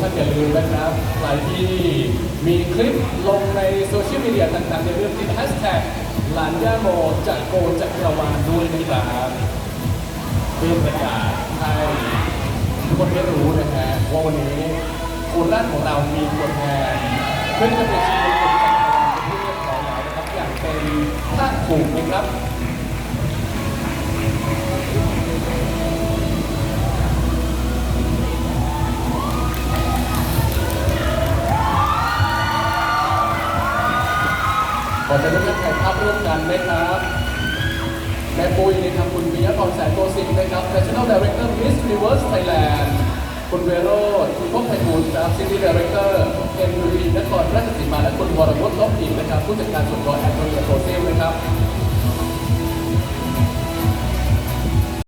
ท่านอย่าลืมนะครับใครที่มีคลิปลงในโซเชียลมีเดียต่างๆในเรื่องติดแฮชแท็กหลานย่าโมจะโกนจักรวาลด้วยนะครับเพื่อประกาศให้คนได้รู้นะฮะว่าวันนี้โคราชของเรามีตัวแทนขึ้นมาเป็นชิงเป็นจักรวาลเป็นที่เรียบร้อยแล้วนะครับอย่างเป็นภาคภูมินะครับ ขอจะร่วมถ่ายภาพร่วมกันนะครับแม่ปุ้ยนะครับคุณปิยะพรแสนโกสินทร์นะครับ National Director Miss Universe Thailand คุณเวโรดคุณพงษ์ไพบูลย์ครับ City Director เอ็นครราชสีมาและคุณวรวุฒิลบอินนะครับ ผู้จัดการส่วนตัวแอนโทเนียโคเซลนะครับ